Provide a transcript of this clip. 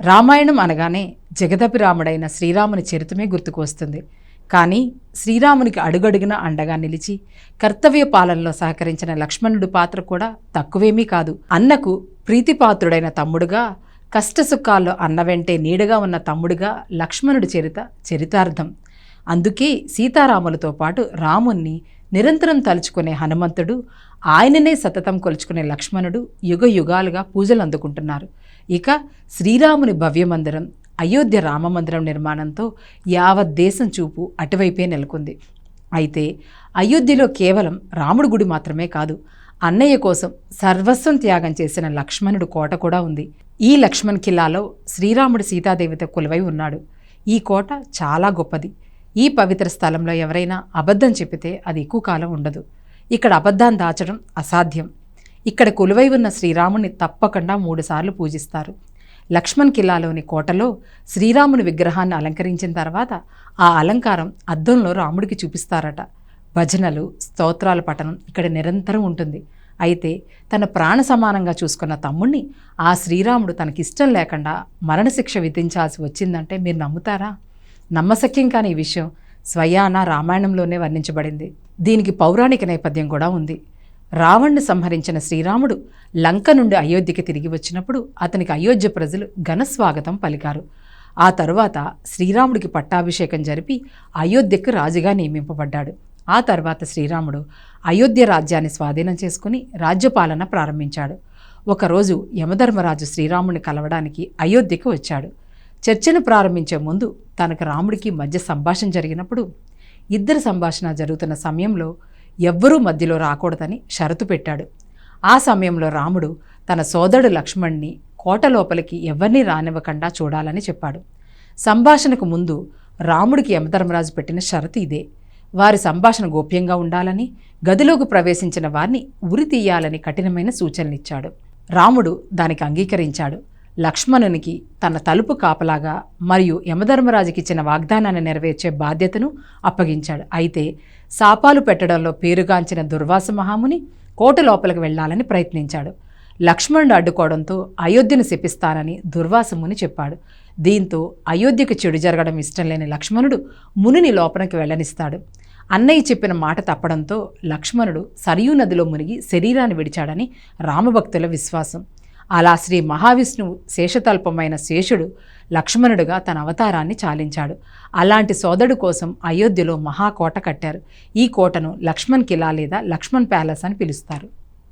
రామాయణం అనగానే జగదభిరాముడైన శ్రీరాముని చరితమే గుర్తుకు వస్తుంది. కానీ శ్రీరామునికి అడుగడుగున అండగా నిలిచి కర్తవ్య పాలనలో సహకరించిన లక్ష్మణుడి పాత్ర కూడా తక్కువేమీ కాదు. అన్నకు ప్రీతిపాత్రుడైన తమ్ముడుగా కష్టసుఖాల్లో అన్న వెంటే నీడగా ఉన్న తమ్ముడుగా లక్ష్మణుడి చరిత చరితార్థం. అందుకే సీతారాములతో పాటు రాముణ్ణి నిరంతరం తలుచుకునే హనుమంతుడు ఆయననే సతతం కొలుచుకునే లక్ష్మణుడు యుగ యుగాలుగా పూజలు అందుకుంటున్నారు. ఇక శ్రీరాముని భవ్యమందిరం అయోధ్య రామమందిరం నిర్మాణంతో యావత్ దేశం చూపు అటువైపే నెలకొంది. అయితే అయోధ్యలో కేవలం రాముడి గుడి మాత్రమే కాదు అన్నయ్య కోసం సర్వస్వం త్యాగం చేసిన లక్ష్మణుడు కోట కూడా ఉంది. ఈ లక్ష్మణ్ కిల్లాలో శ్రీరాముడు సీతాదేవితో కొలువై ఉన్నాడు. ఈ కోట చాలా గొప్పది. ఈ పవిత్ర స్థలంలో ఎవరైనా అబద్ధం చెప్పితే అది ఎక్కువ కాలం ఉండదు. ఇక్కడ అబద్ధాన్ని దాచడం అసాధ్యం. ఇక్కడ కొలువై ఉన్న శ్రీరాముని తప్పకుండా మూడుసార్లు పూజిస్తారు. లక్ష్మణ్ కిల్లాలోని కోటలో శ్రీరాముని విగ్రహాన్ని అలంకరించిన తర్వాత ఆ అలంకారం అద్దంలో రాముడికి చూపిస్తారట. భజనలు స్తోత్రాల పఠనం ఇక్కడ నిరంతరం ఉంటుంది. అయితే తన ప్రాణ సమానంగా చూసుకున్న తమ్ముణ్ణి ఆ శ్రీరాముడు తనకిష్టం లేకుండా మరణశిక్ష విధించాల్సి వచ్చిందంటే మీరు నమ్ముతారా? నమ్మశక్యం కాని ఈ విషయం స్వయాన రామాయణంలోనే వర్ణించబడింది. దీనికి పౌరాణిక నేపథ్యం కూడా ఉంది. రావణ్ణి సంహరించిన శ్రీరాముడు లంక నుండి అయోధ్యకి తిరిగి వచ్చినప్పుడు అతనికి అయోధ్య ప్రజలు ఘన స్వాగతం పలికారు. ఆ తరువాత శ్రీరాముడికి పట్టాభిషేకం జరిపి అయోధ్యకు రాజుగా నియమింపబడ్డాడు. ఆ తర్వాత శ్రీరాముడు అయోధ్య రాజ్యాన్ని స్వాధీనం చేసుకుని రాజ్యపాలన ప్రారంభించాడు. ఒకరోజు యమధర్మరాజు శ్రీరాముడిని కలవడానికి అయోధ్యకు వచ్చాడు. చర్చను ప్రారంభించే ముందు తనకు రాముడికి మధ్య సంభాషణ జరిగినప్పుడు ఇద్దరు సంభాషణ జరుగుతున్న సమయంలో ఎవ్వరూ మధ్యలో రాకూడదని షరతు పెట్టాడు. ఆ సమయంలో రాముడు తన సోదరుడు లక్ష్మణ్ణి కోట లోపలికి ఎవరిని రానివ్వకుండా చూడాలని చెప్పాడు. సంభాషణకు ముందు రాముడికి యమధర్మరాజు పెట్టిన షరతు ఇదే. వారి సంభాషణ గోప్యంగా ఉండాలని గదిలోకి ప్రవేశించిన వారిని ఉరి తీయాలని కఠినమైన సూచనలిచ్చాడు. రాముడు దానికి అంగీకరించాడు. లక్ష్మణునికి తన తలుపు కాపలాగా మరియు యమధర్మరాజుకి ఇచ్చిన వాగ్దానాన్ని నెరవేర్చే బాధ్యతను అప్పగించాడు. అయితే శాపాలు పెట్టడంలో పేరుగాంచిన దుర్వాస మహాముని కోట లోపలికి వెళ్ళాలని ప్రయత్నించాడు. లక్ష్మణుడు అడ్డుకోవడంతో అయోధ్యను శపిస్తానని దుర్వాసముని చెప్పాడు. దీంతో అయోధ్యకు చెడు జరగడం ఇష్టం లేని లక్ష్మణుడు మునిని లోపలికి వెళ్ళనిస్తాడు. అన్నయ్య చెప్పిన మాట తప్పడంతో లక్ష్మణుడు సరియూ నదిలో మునిగి శరీరాన్ని విడిచాడని రామభక్తుల విశ్వాసం. అలా శ్రీ మహావిష్ణువు శేషతల్పమైన శేషుడు లక్ష్మణుడుగా తన అవతారాన్ని చాలించాడు. అలాంటి సోదరుడు కోసం అయోధ్యలో మహాకోట కట్టారు. ఈ కోటను లక్ష్మణ్ కిలా లేదా లక్ష్మణ్ ప్యాలెస్ అని పిలుస్తారు.